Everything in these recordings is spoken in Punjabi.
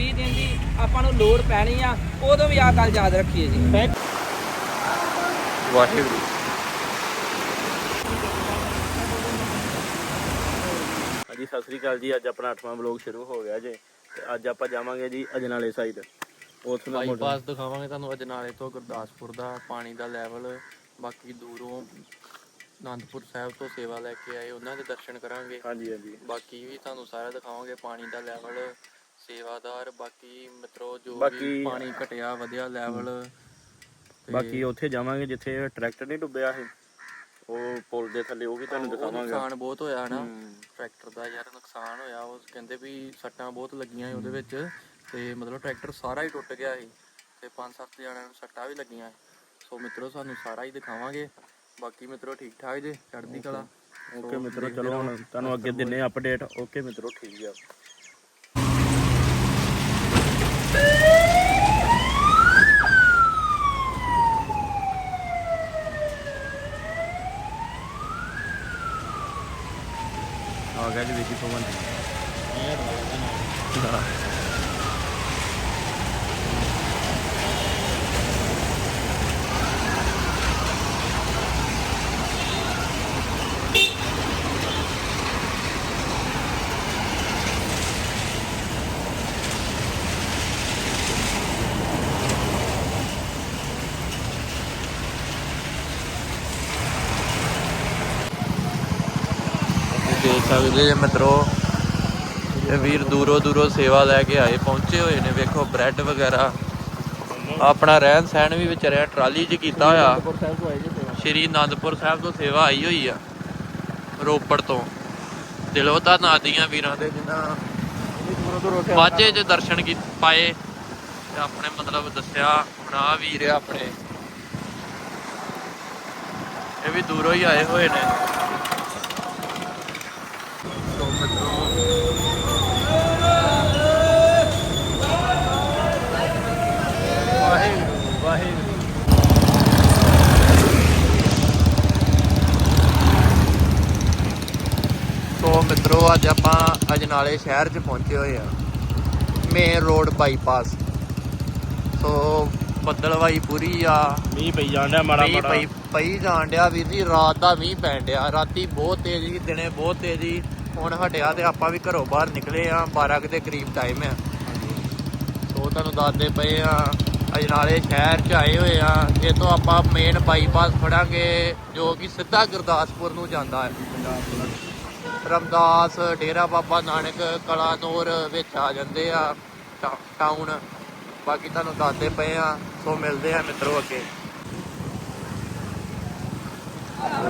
20 ਦਿਨ ਦੀ ਆਪਾਂ ਨੂੰ ਲੋੜ ਪੈਣੀ ਆ ਉਦੋਂ ਵੀ ਆਹ ਗੱਲ ਯਾਦ ਰੱਖੀਏ ਜੀ। ਵਾਹਿਗੁਰੂ। ਹਾਂਜੀ ਸਤਿ ਸ੍ਰੀ ਅਕਾਲ ਜੀ। ਅੱਜ ਆਪਣਾ 8ਵਾਂ ਬਲੌਗ ਸ਼ੁਰੂ ਹੋ ਗਿਆ ਜੇ। ਤੇ ਅੱਜ ਆਪਾਂ ਜਾਵਾਂਗੇ ਜੀ ਅਜਨਾਲੇ ਸਾਈਡ ਉੱਥੋਂ ਦਾ ਮੋਟਰ ਬਾਈਪਾਸ ਦਿਖਾਵਾਂਗੇ ਤੁਹਾਨੂੰ ਅਜਨਾਲੇ ਤੋਂ ਗੁਰਦਾਸਪੁਰ ਦਾ ਪਾਣੀ ਦਾ ਲੈਵਲ ਬਾਕੀ ਦੂਰੋਂ ਆਨੰਦਪੁਰ ਸਾਹਿਬ ਤੋਂ ਸੇਵਾ ਲੈ ਕੇ ਆਏ ਉਹਨਾਂ ਦੇ ਦਰਸ਼ਨ ਕਰਾਂਗੇ। ਹਾਂਜੀ ਹਾਂਜੀ। ਬਾਕੀ ਵੀ ਤੁਹਾਨੂੰ ਸਾਰਾ ਦਿਖਾਵਾਂਗੇ ਪਾਣੀ ਦਾ ਲੈਵਲ ਸੇਵਾਦਾਰ ਬਾਕੀ ਮਿੱਤਰੋ ਜੋ ਵੀ ਬਾਕੀ- ਪਾਣੀ ਘਟਿਆ ਵਧਿਆ ਲੈਵਲ ਬਾਕੀ ਉੱਥੇ ਜਾਵਾਂਗੇ ਜਿੱਥੇ ਟਰੈਕਟਰ ਨਹੀਂ ਡੁੱਬਿਆ ਸੀ ਉਹ ਪੁਲ ਦੇ ਥੱਲੇ ਉਹ ਵੀ ਤੁਹਾਨੂੰ ਦਿਖਾਵਾਂਗੇ। ਨੁਕਸਾਨ ਬਹੁਤ ਹੋਇਆ ਨਾ। ਟਰੈਕਟਰ ਦਾ ਯਾਰ ਨੁਕਸਾਨ ਹੋਇਆ। ਉਹ ਕਹਿੰਦੇ ਵੀ ਸੱਟਾਂ ਬਹੁਤ ਲੱਗੀਆਂ ਸੀ ਉਹਦੇ ਵਿੱਚ ਤੇ ਮਤਲਬ ਟਰੈਕਟਰ ਸਾਰਾ ਹੀ ਟੁੱਟ ਗਿਆ ਸੀ ਤੇ ਪੰਜ ਸੱਤ ਜਣਿਆਂ ਨੂੰ ਸੱਟਾਂ ਵੀ ਲੱਗੀਆਂ। ਸੀ। ਸੋ ਮਿੱਤਰੋ ਸਾਨੂੰ ਸਾਰਾ ਹੀ ਦਿਖਾਵਾਂਗੇ। ਬਾਕੀ ਮਿੱਤਰੋ ਠੀਕ ਠਾਕ ਜੇ ਚੜ੍ਹਦੀ ਕਲਾ। ਓਕੇ। ਮਿੱਤਰੋ ਚਲੋ ਹੁਣ ਤੁਹਾਨੂੰ ਅੱਗੇ ਦਿੰਨੇ ਅਪਡੇਟ ਓਕੇ ਮਿੱਤਰੋ ਠੀਕ ਆ। ਆ ਗਿਆ ਜੀ ਵੇਖੀ ਪਵਨ ਤੁਸੀਂ ਦੇਖ ਸਕਦੇ ਜੇ ਮਿੱਤਰੋ, ਇਹ ਵੀਰ ਦੂਰੋਂ ਦੂਰੋਂ ਸੇਵਾ ਲੈ ਕੇ ਆਏ, ਪਹੁੰਚੇ ਹੋਏ ਨੇ, ਵੇਖੋ ਬ੍ਰੈਡ ਵਗੈਰਾ। ਆਪਣਾ ਰਹਿਣ ਸਹਿਣ ਵੀ ਵਿਚਾਰਿਆ ਟਰਾਲੀ 'ਚ ਕੀਤਾ ਹੋਇਆ। ਸ਼੍ਰੀ ਅਨੰਦਪੁਰ ਸਾਹਿਬ ਤੋਂ ਸੇਵਾ ਆਈ ਹੋਈ ਆ, ਰੋਪੜ ਤੋਂ। ਦਿਲੋਂ ਧੰਨਵਾਦ ਦੀਆਂ ਵੀਰਾਂ ਦੇ, ਜਿਨ੍ਹਾਂ ਮਾਝੇ 'ਚ ਦਰਸ਼ਨ ਕੀ, ਪਾਏ ਤੇ ਆਪਣੇ ਮਤਲਬ ਦੱਸਿਆ ਹੁਣ ਆਹ ਵੀਰ ਆ ਆਪਣੇ। ਇਹ ਵੀ ਦੂਰੋਂ ਹੀ ਆਏ ਹੋਏ ਨੇ ਸੋ ਮਿੱਤਰੋ ਵਾਹਿਗੁਰੂ ਵਾਹਿਗੁਰੂ ਸੋ ਮਿੱਤਰੋ ਅੱਜ ਆਪਾਂ ਅਜਨਾਲੇ ਸ਼ਹਿਰ 'ਚ ਪਹੁੰਚੇ ਹੋਏ ਆ। ਮੇਨ ਰੋਡ ਬਾਈਪਾਸ ਸੋ ਬੱਦਲਵਾਈ ਪੂਰੀ ਆ। ਮੀਂਹ ਪਈ ਜਾਂਦਾ ਮਾੜਾ ਮੀਂਹ ਮਾੜਾ। ਪਈ ਪਈ ਜਾਣ ਡਿਆ ਵੀਰ ਜੀ ਰਾਤ ਦਾ ਮੀਂਹ ਪੈਣ ਡਿਆ। ਰਾਤੀ ਬਹੁਤ ਤੇਜ਼ ਸੀ ਦਿਨੇ ਬਹੁਤ ਤੇਜ਼ ਸੀ ਹੁਣ ਹਟਿਆ ਤੇ ਆਪਾਂ ਵੀ ਘਰੋਂ ਬਾਹਰ ਨਿਕਲੇ ਆ। 12 ਕੁ ਦੇ ਕਰੀਬ ਟਾਈਮ ਆ। ਸੋ ਤੁਹਾਨੂੰ ਦੱਸਦੇ ਪਏ ਆ ਅਜਨਾਲੇ ਸ਼ਹਿਰ ਚ ਆਏ ਹੋਏ ਆ। ਇਹ ਤੋਂ ਆਪਾਂ ਮੇਨ ਬਾਈਪਾਸ ਫੜਾਂਗੇ ਜੋ ਕਿ ਸਿੱਧਾ ਗੁਰਦਾਸਪੁਰ ਨੂੰ ਜਾਂਦਾ ਹੈ। ਰਮਦਾਸ, ਡੇਰਾ ਬਾਬਾ ਨਾਨਕ, ਕਲਾਨੌਰ ਵਿੱਚ ਆ ਜਾਂਦੇ ਆ, ਟਾ- ਟਾਊਨ। ਬਾਕੀ ਤੁਹਾਨੂੰ ਦੱਸਦੇ ਪਏ ਆ, ਸੋ ਮਿਲਦੇ ਆ ਮਿੱਤਰੋ ਅੱਗੇ।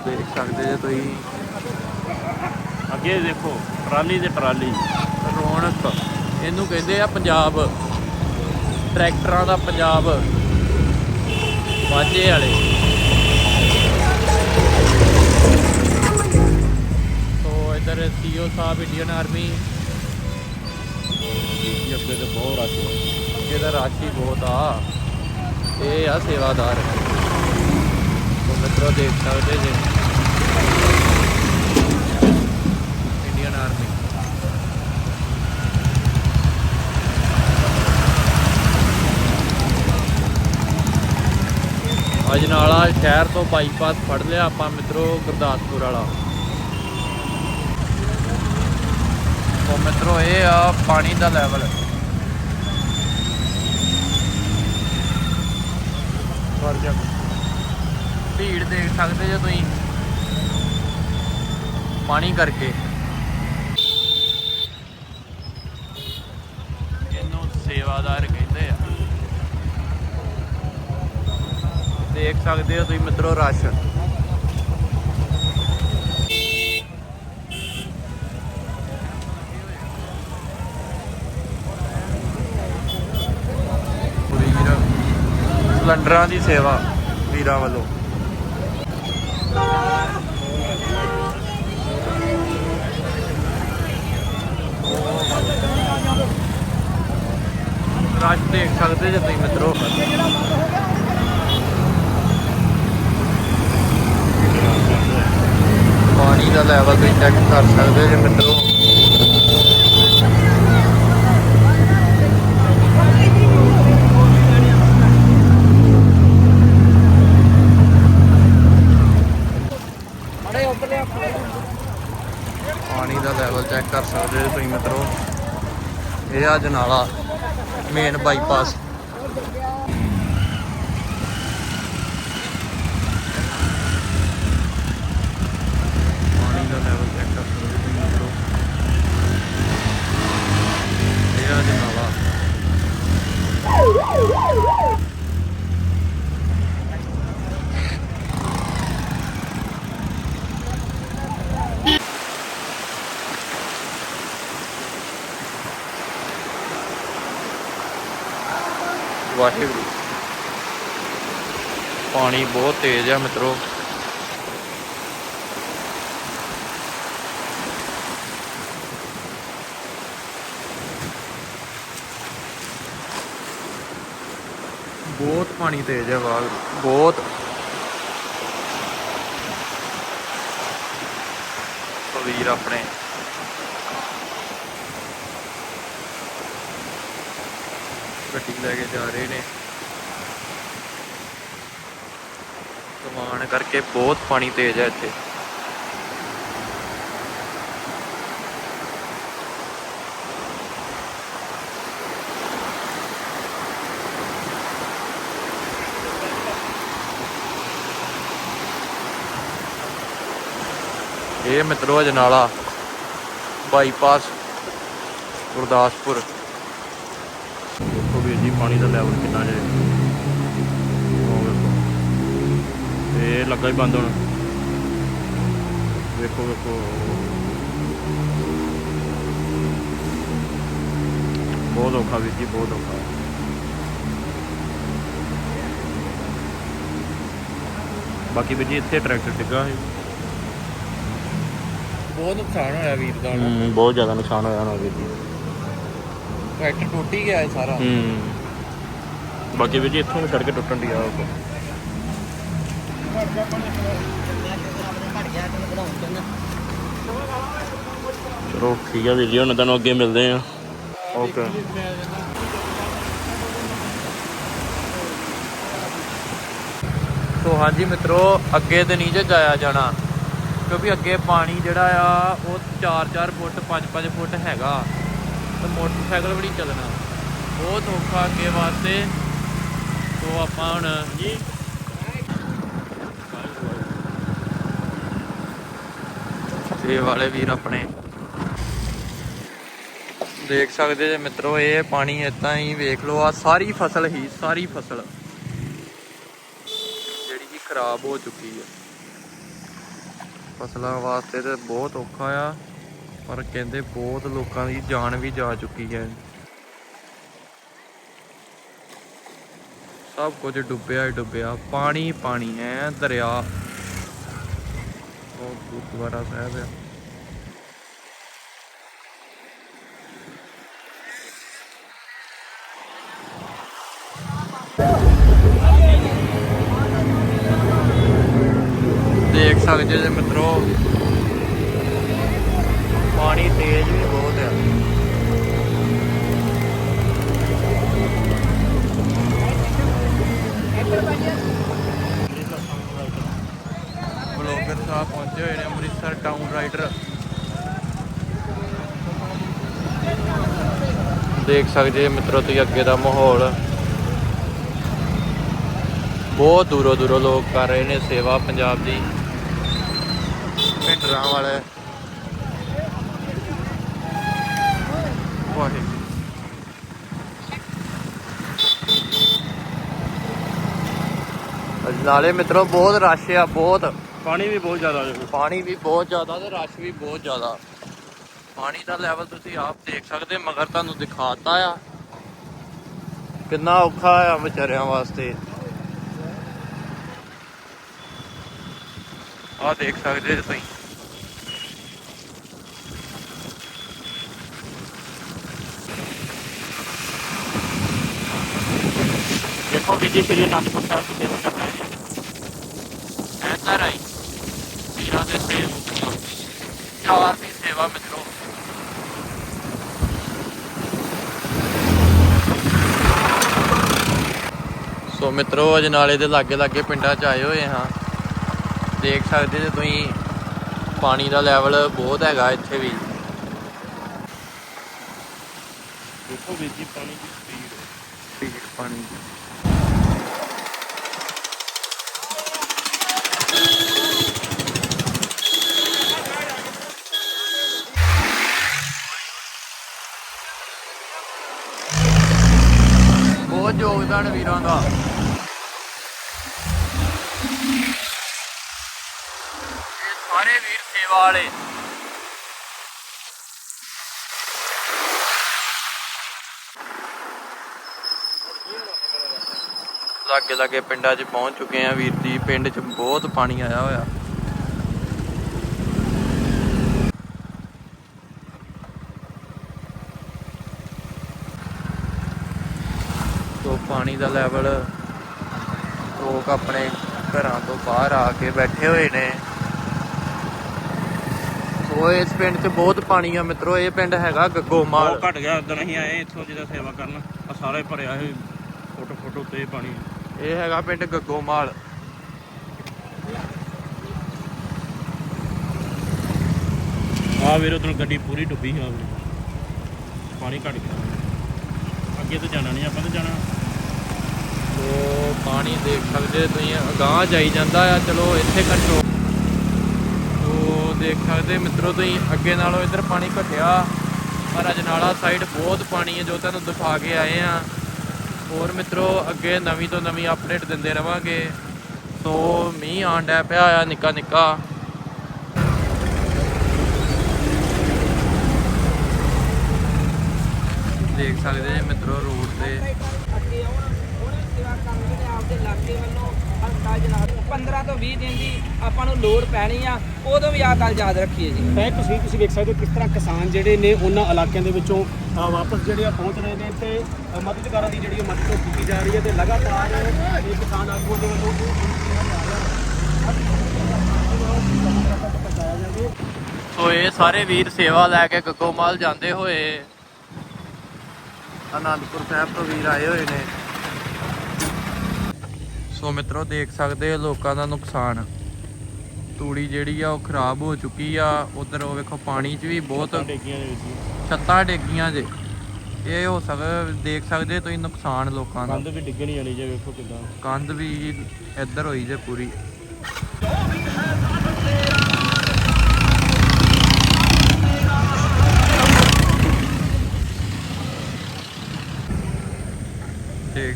ਦੇਖ ਸਕਦੇ ਜੇ ਤੁਸੀਂ। ਅੱਗੇ ਦੇਖੋ ਟਰਾਲੀ ਤੇ ਟਰਾਲੀ ਰੌਣਕ। ਇਹਨੂੰ ਕਹਿੰਦੇ ਆ ਪੰਜਾਬ। ਟਰੈਕਟਰਾਂ ਦਾ ਪੰਜਾਬ। ਵਾਜੇ ਵਾਲੇ। ਸੋ ਇਧਰ ਸੀਓ ਸਾਹਿਬ ਇੰਡੀਅਨ ਆਰਮੀ ਅੱਗੇ ਤੇ ਬਹੁਤ ਰਸ਼ ਹੋਇਆ ਅੱਗੇ ਦਾ ਰਾਸ਼ੀ ਬਹੁਤ ਆ ਇਹ ਆ ਸੇਵਾਦਾਰ ਸੋ ਮਿੱਤਰੋ ਦੇਖ ਸਕਦੇ ਜੇ ਇੰਡੀਅਨ ਆਰਮੀ ਅਜਨਾਲਾ ਸ਼ਹਿਰ ਤੋਂ ਬਾਈਪਾਸ ਫੜ ਲਿਆ ਆਪਾਂ ਮਿੱਤਰੋ ਗੁਰਦਾਸਪੁਰ ਵਾਲਾ। ਮਿੱਤਰੋ ਇਹ ਆ ਪਾਣੀ ਦਾ ਲੈਵਲ ਭੀੜ ਦੇਖ ਸਕਦੇ ਜੇ ਤੁਸੀਂ। ਪਾਣੀ ਕਰਕੇ। ਇਹਨੂੰ ਸੇਵਾਦਾਰ ਕਹਿੰਦੇ ਆ। ਦੇਖ ਸਕਦੇ ਹੋ ਤੁਸੀਂ ਮਿੱਤਰੋ ਰਸ਼। ਸਿਲੰਡਰਾਂ ਦੀ ਸੇਵਾ ਵੀਰਾਂ ਵੱਲੋਂ। ਰਸ਼ ਦੇਖ ਸਕਦੇ ਜੇ ਤੁਸੀਂ ਮਿੱਤਰੋ। ਪਾਣੀ ਦਾ ਲੈਵਲ ਤੁਸੀਂ ਚੈੱਕ ਕਰ ਸਕਦੇ ਜੇ ਮਿੱਤਰੋ ਪਾਣੀ ਦਾ ਲੈਵਲ ਚੈੱਕ ਕਰ ਸਕਦੇ ਹੋ ਤੁਸੀਂ ਮਿੱਤਰੋ। ਇਹ ਆ ਜਨਾਲਾ ਮੇਨ ਬਾਈਪਾਸ ਪਾਣੀ ਦਾ ਲੈਵਲ ਚੈੱਕ ਕਰ ਸਕਦੇ ਹੋ ਤੁਸੀਂ ਮਿੱਤਰੋ ਇਹ ਆ ਜਨਾਲਾ ਵਾਹਿਗੁਰੂ। ਪਾਣੀ ਬਹੁਤ ਤੇਜ਼ ਆ ਮਿੱਤਰੋ। ਬਹੁਤ ਪਾਣੀ ਤੇਜ਼ ਹੈ ਵਾਹ ਬਹੁਤ। ਵੀਰ ਆਪਣੇ ਗੱਡੀ ਲੈ ਕੇ ਜਾ ਰਹੇ ਨੇ। ਕਮਾਨ ਕਰਕੇ ਬਹੁਤ ਪਾਣੀ ਤੇਜ਼ ਹੈ ਇੱਥੇ। ਇਹ ਮਿੱਤਰੋ ਅਜਨਾਲਾ ਬਾਈਪਾਸ ਗੁਰਦਾਸਪੁਰ। ਦੇਖੋ ਵੀਰ ਜੀ ਪਾਣੀ ਦਾ ਲੈਵਲ ਕਿੰਨਾ ਜੇ। ਉਹ ਵੇਖੋ। ਇਹ ਲੱਗਾ ਹੀ ਬੰਦ ਹੁਣ। ਵੇਖੋ ਵੇਖੋ। ਬਹੁਤ ਔਖਾ ਵੀਰ ਜੀ ਬਹੁਤ ਔਖਾ। ਬਾਕੀ ਵੀਰ ਜੀ ਇੱਥੇ ਟਰੈਕਟਰ ਡਿੱਗਾ ਹੈ। ਬਹੁਤ ਨੁਕਸਾਨ ਹੋਇਆ ਵੀਰ ਦਾ ਬਹੁਤ ਜ਼ਿਆਦਾ ਨੁਕਸਾਨ ਹੋਇਆ ਹੋਣਾ ਵੀਰ ਜੀ। ਟਰੈਕਟਰ ਟੁੱਟ ਹੀ ਗਿਆ ਸਾਰਾ। ਹੂੰ। ਬਾਕੀ ਵੀਰ ਜੀ ਇੱਥੋਂ ਵੀ ਸੜਕ ਟੁੱਟਣ ਦੀ ਆ ਚਲੋ ਠੀਕ ਆ ਵੀਰ ਜੀ ਹੁਣ ਤੁਹਾਨੂੰ ਅੱਗੇ ਮਿਲਦੇ ਆ। ਓਕੇ ਸੋ ਹਾਂਜੀ ਮਿੱਤਰੋ ਅੱਗੇ ਤੇ ਜੇ ਜਾਇਆ ਜਾਣਾ ਕਿਉਂਕਿ ਅੱਗੇ ਪਾਣੀ ਜਿਹੜਾ ਆ ਉਹ 4-4 ਫੁੱਟ 5-5 ਫੁੱਟ ਹੈਗਾ। ਤੇ ਮੋਟਰਸਾਈਕਲ ਵੀ ਨਹੀਂ ਚੱਲਣਾ। ਬਹੁਤ ਔਖਾ ਅੱਗੇ ਵਾਸਤੇ। ਸੋ ਆਪਾਂ ਹੁਣ ਜੀ ਇਹ ਵਾਲੇ ਵੀਰ ਆਪਣੇ। ਦੇਖ ਸਕਦੇ ਜੇ ਮਿੱਤਰੋ, ਇਹ ਪਾਣੀ ਇਦਾਂ ਹੀ ਵੇਖ ਲਓ ਆ ਸਾਰੀ ਫਸਲ ਹੀ, ਸਾਰੀ ਫਸਲ। ਜਿਹੜੀ ਕਿ ਖਰਾਬ ਹੋ ਚੁੱਕੀ ਹੈ ਫਸਲਾਂ ਵਾਸਤੇ ਤੇ ਬਹੁਤ ਔਖਾ ਆ, ਪਰ ਕਹਿੰਦੇ ਬਹੁਤ ਲੋਕਾਂ ਦੀ ਜਾਨ ਵੀ ਜਾ ਚੁੱਕੀ ਹੈ ਸਭ ਕੁਝ ਡੁੱਬਿਆ ਹੀ ਡੁੱਬਿਆ। ਪਾਣੀ ਪਾਣੀ ਹੈ, ਦਰਿਆ। ਉਹ ਗੁਰਦੁਆਰਾ ਸਾਹਿਬ ਆ। ਦੇਖ ਸਕਦੇ ਜੇ ਮਿੱਤਰੋ। ਪਾਣੀ ਤੇਜ਼ ਵੀ ਬਹੁਤ ਰਾਈਡਰ। ਦੇਖ ਸਕਦੇ ਮਿੱਤਰੋ ਤੁਸੀਂ ਅੱਗੇ ਦਾ ਮਾਹੌਲ। ਬਹੁਤ ਦੂਰੋਂ ਦੂਰੋਂ ਲੋਕ ਕਰ ਰਹੇ ਨੇ ਸੇਵਾ ਪੰਜਾਬ ਦੀ। ਪਿੰਡਰਾਂ ਵਾਲੇ। ਵਾਹਿਗੁਰੂ। ਨਾਲੇ ਮਿੱਤਰੋ ਬਹੁਤ ਰਸ਼ ਆ ਬਹੁਤ। ਪਾਣੀ ਵੀ ਬਹੁਤ ਜ਼ਿਆਦਾ ਹੈ ਪਾਣੀ ਵੀ ਬਹੁਤ ਜ਼ਿਆਦਾ ਤੇ ਰਸ਼ ਵੀ ਬਹੁਤ ਜ਼ਿਆਦਾ। ਪਾਣੀ ਦਾ ਲੈਵਲ ਤੁਸੀਂ ਆਪ ਦੇਖ ਸਕਦੇ, ਮਗਰ ਤੁਹਾਨੂੰ ਦਿਖਾਤਾ ਆ। ਕਿੰਨਾ ਔਖਾ ਆ ਵਿਚਾਰਿਆਂ ਵਾਸਤੇ। ਆ ਦੇਖ ਸਕਦੇ ਜੇ ਤੁਸੀਂ। ਦੇਖੋ ਵੀਰ ਜੀ ਸ੍ਰੀ ਅਨੰਦਪੁਰ ਸਾਹਿਬ ਦੀ ਸੇਵਾ ਕਰ ਰਹੇ ਰਾਈ ਵੀਰਾਂ ਦੇ ਸੇਵ ਚਾਰ ਦੀ ਸੇਵਾ ਮਿੱਤਰੋ ਸੋ ਮਿੱਤਰੋ ਅਜਨਾਲੇ ਦੇ ਲਾਗੇ ਲਾਗੇ ਪਿੰਡਾਂ ਚ ਆਏ ਹੋਏ ਹਾਂ। ਦੇਖ ਸਕਦੇ ਜੇ ਤੁਸੀਂ ਪਾਣੀ ਦਾ ਲੈਵਲ ਬਹੁਤ ਹੈਗਾ ਇੱਥੇ ਵੀ। ਦੇਖੋ ਵੀਰ ਜੀ ਪਾਣੀ ਦੀ ਸਪੀਡ ਸਪੀਡ ਪਾਣੀ ਦੀ ਬਹੁਤ ਯੋਗਦਾਨ ਵੀਰਾਂ ਦਾ। ਇਹ ਸਾਰੇ ਵੀਰ ਸੇਵਾ ਵਾਲੇ। ਲਾਗੇ ਲਾਗੇ ਪਿੰਡਾਂ 'ਚ ਪਹੁੰਚ ਚੁੱਕੇ ਆ ਵੀਰ ਜੀ। ਪਿੰਡ 'ਚ ਬਹੁਤ ਪਾਣੀ ਆਇਆ ਹੋਇਆ। ਪਾਣੀ ਦਾ ਲੈਵਲ ਲੋਕ ਆਪਣੇ ਘਰਾਂ ਤੋਂ ਬਾਹਰ ਆ ਕੇ ਬੈਠੇ ਹੋਏ ਨੇ। ਸੋ ਇਸ ਪਿੰਡ 'ਚ ਬਹੁਤ ਪਾਣੀ ਆ ਮਿੱਤਰੋ ਇਹ ਪਿੰਡ ਹੈਗਾ ਗੱਗੋਮਾਲ ਉਹ ਘਟ ਗਿਆ ਉਦੋਂ ਅਸੀਂ ਆਏ ਇੱਥੋਂ ਜਿਹਦਾ ਸੇਵਾ ਕਰਨ। ਆ ਸਾਰੇ ਭਰਿਆ ਇਹ ਫੋਟੋ ਫੋਟੋ ਤੇ ਪਾਣੀ। ਇਹ ਹੈਗਾ ਪਿੰਡ ਗੱਗੋਮਾਲ ਆ ਵੀਰ ਉਧਰ ਗੱਡੀ ਪੂਰੀ ਡੁੱਬੀ ਆਪਣੀ ਪਾਣੀ ਘਟ ਗਿਆ। ਅੱਗੇ ਤਾਂ ਜਾਣਾ ਨਹੀਂ ਆਪਾਂ ਤਾਂ ਜਾਣਾ। ਸੋ ਪਾਣੀ ਦੇਖ ਸਕਦੇ ਤੁਸੀਂ, ਅਗਾਂਹ ਜਾਈ ਜਾਂਦਾ ਆ, ਚਲੋ ਇੱਥੇ ਕੰਟਰੋਲ ਸੋ ਦੇਖ ਸਕਦੇ ਮਿੱਤਰੋ ਤੁਸੀਂ, ਅੱਗੇ ਨਾਲੋਂ ਇੱਧਰ ਪਾਣੀ ਘਟਿਆ, ਪਰ ਅਜਨਾਲਾ ਸਾਈਡ ਬਹੁਤ ਪਾਣੀ ਹੈ ਜੋ ਤੁਹਾਨੂੰ ਦਿਖਾ ਕੇ ਆਏ ਆ। ਹੋਰ ਮਿੱਤਰੋ, ਅੱਗੇ ਨਵੀਂ ਤੋਂ ਨਵੀਂ ਅਪਡੇਟ ਦਿੰਦੇ ਰਵਾਂਗੇ। ਸੋ ਮੀਂਹ ਆਣ ਪਿਆ ਆ, ਨਿੱਕਾ ਨਿੱਕਾ। ਦੇਖ ਸਕਦੇ ਜੇ ਮਿੱਤਰੋ ਰੋਡ ਤੇ ਅੱਗੇ ਆਉਣ ਉਹਨਾਂ ਸੇਵਾ ਕਰਨ ਦੇ ਇਲਾਕੇ ਵੱਲੋਂ ਹਸਪਤਾਲ ਜਨਾਬ 15 ਤੋਂ 20 ਦਿਨ ਦੀ ਆਪਾਂ ਨੂੰ ਲੋੜ ਪੈਣੀ ਆ ਉਦੋਂ ਵੀ ਆਹ ਗੱਲ ਯਾਦ ਰੱਖੀਏ ਜੀ। ਇਹ ਤਸਵੀਰ ਤੁਸੀਂ ਵੇਖ ਸਕਦੇ ਹੋ ਕਿਸ ਤਰ੍ਹਾਂ ਕਿਸਾਨ ਜਿਹੜੇ ਨੇ ਉਹਨਾਂ ਇਲਾਕਿਆਂ ਦੇ ਵਿੱਚੋਂ ਅ, ਵਾਪਸ ਜਿਹੜੇ ਆ ਪਹੁੰਚ ਰਹੇ ਨੇ ਤੇ ਅ, ਮਦਦਗਾਰਾਂ ਦੀ ਜਿਹੜੀ ਉਹ ਮਦਦ ਕੀਤੀ ਜਾ ਰਹੀ ਹੈ ਤੇ ਲਗਾਤਾਰ ਇਹ ਕਿਸਾਨ ਆਗੂਆਂ ਦੇ ਵੱਲੋਂ ਇਹ ਕੀਤਾ ਜਾ ਰਿਹਾ ਹੈ ਸੋ ਇਹ ਸਾਰੇ ਵੀਰ ਸੇਵਾ ਲੈ ਕੇ ਗੱਗੋਮਾਲ ਜਾਂਦੇ ਹੋਏ। ਆਨੰਦਪੁਰ ਸਾਹਿਬ ਤੋਂ ਵੀਰ ਆਏ ਹੋਏ ਨੇ। ਸੋ ਮਿੱਤਰੋ ਦੇਖ ਸਕਦੇ ਹੋ ਲੋਕਾਂ ਦਾ ਨੁਕਸਾਨ। ਤੂੜੀ ਜਿਹੜੀ ਆ ਉਹ ਖਰਾਬ ਹੋ ਚੁੱਕੀ ਆ। ਉਧਰ ਉਹ ਵੇਖੋ ਪਾਣੀ 'ਚ ਵੀ ਬਹੁਤ। ਛੱਤਾਂ ਡੇਗੀਆਂ ਜੇ। ਇਹ ਹੋ ਸਕਦਾ ਦੇਖ ਸਕਦੇ ਤੁਸੀਂ ਨੁਕਸਾਨ ਲੋਕਾਂ ਦਾ। ਕੰਧ ਵੀ ਡਿੱਗਣੀ ਵਾਲੀ ਜੇ ਵੇਖੋ ਕਿਦਾਂ। ਕੰਧ ਵੀ ਇੱਧਰ ਹੋਈ ਜੇ ਪੂਰੀ।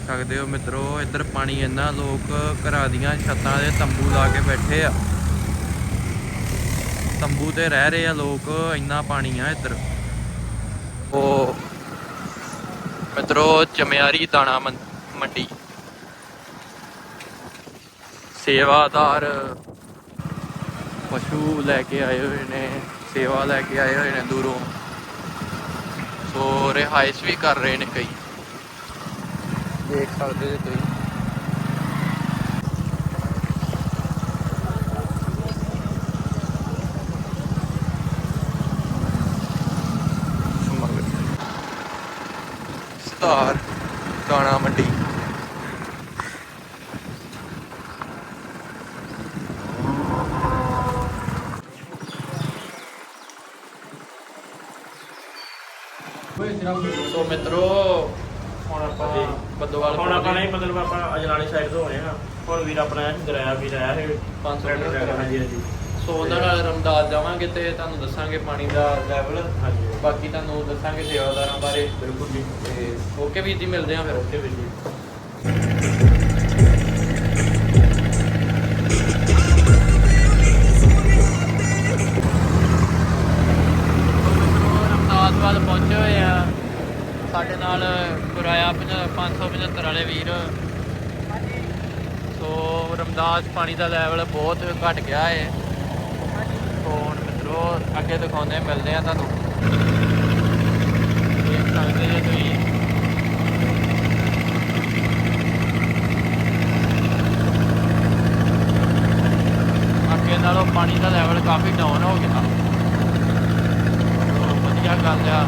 ਸਕਦੇ ਹੋ ਮਿੱਤਰੋ, ਇੱਧਰ ਪਾਣੀ ਇੰਨਾ ਲੋਕ ਘਰਾਂ ਦੀਆਂ ਛੱਤਾਂ ਦੇ ਤੰਬੂ ਲਾ ਕੇ ਬੈਠੇ ਆ। ਤੰਬੂ ਤੇ ਰਹਿ ਰਹੇ ਆ ਲੋਕ, ਇੰਨਾ ਪਾਣੀ ਆ ਇੱਧਰ। ਉਹ ਮਿੱਤਰੋ, ਚਮਿਆਰੀ ਦਾਣਾ ਮੰਡੀ। ਸੇਵਾਦਾਰ ਪਸ਼ੂ ਲੈ ਕੇ ਆਏ ਹੋਏ ਨੇ, ਸੇਵਾ ਲੈ ਕੇ ਆਏ ਹੋਏ ਨੇ ਦੂਰੋਂ। ਸੋ, ਰਿਹਾਇਸ਼ ਵੀ ਕਰ ਰਹੇ ਨੇ ਕਈ। ਦੇਖ ਸਕਦੇ ਜੇ ਤੁਸੀਂ। ਸਤਾਰ ਦਾਣਾ ਮੰਡੀ। ਸੋ ਮਿੱਤਰੋ ਹੁਣ ਆਪਾਂ ਬੱਦੋਵਾਲ ਹੁਣ ਆਪਾਂ ਨਹੀਂ ਮਤਲਬ ਆਪਾਂ ਅਜਨਾਲੀ ਸਾਈਡ ਤੋਂ ਹੋਏ ਹਾਂ ਹੁਣ ਵੀਰ ਆਪਣਾ ਗਰਾਇਆ ਵੀ ਆਇਆ ਹੈ 500 ਟਰੈਕਟਰ ਲੈ ਕੇ ਹਾਂਜੀ ਹਾਂਜੀ। ਸੋ ਉਹਨਾਂ ਨਾਲ ਰਮਦਾਸ ਜਾਵਾਂਗੇ ਤੇ ਤੁਹਾਨੂੰ ਦੱਸਾਂਗੇ ਪਾਣੀ ਦਾ ਲੈਵਲ ਹਾਂਜੀ। ਬਾਕੀ ਤੁਹਾਨੂੰ ਦੱਸਾਂਗੇ ਸੇਵਾਦਾਰਾਂ ਬਾਰੇ। ਬਿਲਕੁਲ ਜੀ। ਤੇ ਓਕੇ ਵੀਰ ਜੀ ਮਿਲਦੇ ਆ ਫਿਰ। ਓਕੇ ਵੀਰ ਜੀ। ਨਾਲ ਕਿਰਾਇਆ 575 ਵਾਲੇ ਵੀਰ। ਸੋ ਰਮਦਾਸ ਪਾਣੀ ਦਾ ਲੈਵਲ ਬਹੁਤ ਘਟ ਗਿਆ ਹੈ ਸੋ ਹੁਣ ਮਿੱਤਰੋ, ਅੱਗੇ ਦਿਖਾਉਂਦੇ ਮਿਲਦੇ ਆ ਤੁਹਾਨੂੰ। ਦੇਖ ਸਕਦੇ ਜੇ ਤੁਸੀਂ। ਅੱਗੇ ਨਾਲੋਂ ਪਾਣੀ ਦਾ ਲੈਵਲ ਕਾਫੀ ਡਾਊਨ ਹੋ ਗਿਆ। ਸੋ ਵਧੀਆ ਗੱਲ ਆ।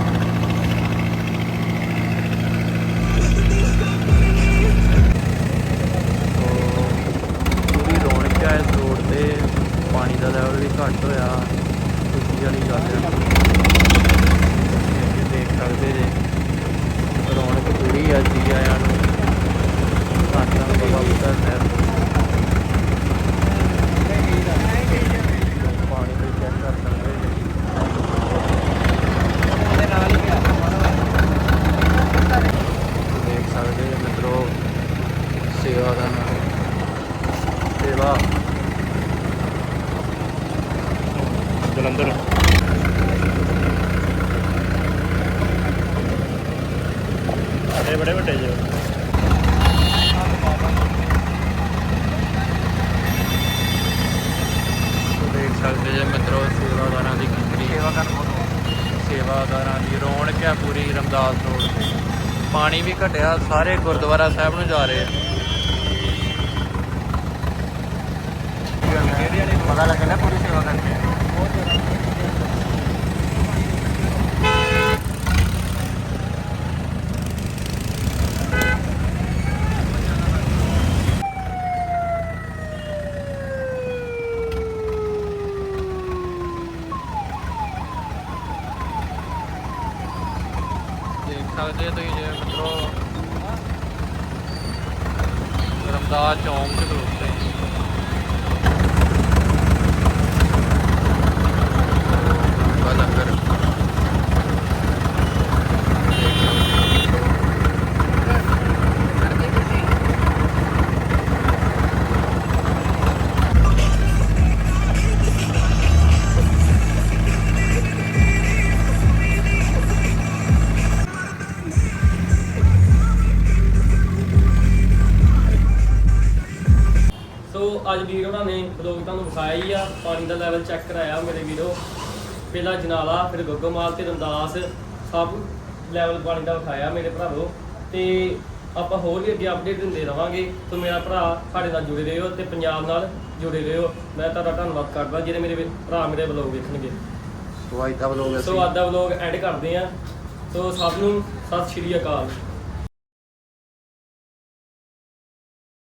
ਘੱਟ ਹੋਇਆ ਖੁਸ਼ੀ ਵਾਲੀ ਗੱਲ ਹੈ ਦੇਖ ਸਕਦੇ ਜੇ। ਰੌਣਕ ਪੂਰੀ ਆ ਜੀ ਆਇਆਂ ਨੂੰ। ਬਾਬਾ ਬੁੱਢਾ ਸਾਹਿਬ ਸੇਵਾਦਾਰਾਂ ਦੀ ਰੌਣਕ ਹੈ ਪੂਰੀ ਰਮਦਾਸ ਰੋਡ ਤੇ। ਪਾਣੀ ਵੀ ਘਟਿਆ, ਸਾਰੇ ਗੁਰਦੁਆਰਾ ਸਾਹਿਬ ਨੂੰ ਜਾ ਰਹੇ ਆ। ਪਤਾ ਲੱਗਣਾ ਪੂਰੀ ਸੇਵਾ ਕਰਕੇ। ਦੇਖ ਸਕਦੇ ਹੋ ਤੁਸੀਂ ਜੇ ਮਿੱਤਰੋ ਰਮਦਾਸ ਚੌਂਕ ਚ ਖਲੋਤੇ ਬਾ ਅੱਜ ਵੀਰ ਉਹਨਾਂ ਨੇ ਬਲੌਗ ਤੁਹਾਨੂੰ ਵਿਖਾਇਆ ਹੀ ਆ ਪਾਣੀ ਦਾ ਲੈਵਲ ਚੈੱਕ ਕਰਾਇਆ ਮੇਰੇ ਵੀਰੋ। ਪਹਿਲਾਂ ਜਨਾਲਾ ਫਿਰ ਗੱਗੋਮਾਲ ਤੇ ਰੰਦਾਸ ਸਭ ਲੈਵਲ ਪਾਣੀ ਦਾ ਵਿਖਾਇਆ ਮੇਰੇ ਭਰਾਵੋ। ਤੇ ਆਪਾਂ ਹੋਰ ਵੀ ਅੱਗੇ ਅਪਡੇਟ ਦਿੰਦੇ ਰਵਾਂਗੇ। ਸੋ ਮੇਰਾ ਭਰਾ ਸਾਡੇ ਨਾਲ ਜੁੜੇ ਰਹੋ ਤੇ ਪੰਜਾਬ ਨਾਲ ਜੁੜੇ ਰਹੋ। ਮੈਂ ਤੁਹਾਡਾ ਧੰਨਵਾਦ ਕਰਦਾ ਜਿਹੜੇ ਮੇਰੇ ਭਰਾ ਮੇਰੇ ਬਲੌਗ ਵੇਖਣਗੇ। ਸੋ ਅੱਜ ਦਾ ਵਲੋਗ ਸੋ ਅੱਜ ਦਾ ਬਲੌਗ ਐਡ ਕਰਦੇ ਆ ਸੋ ਸਭ ਨੂੰ ਸਤਿ ਸ਼੍ਰੀ ਅਕਾਲ।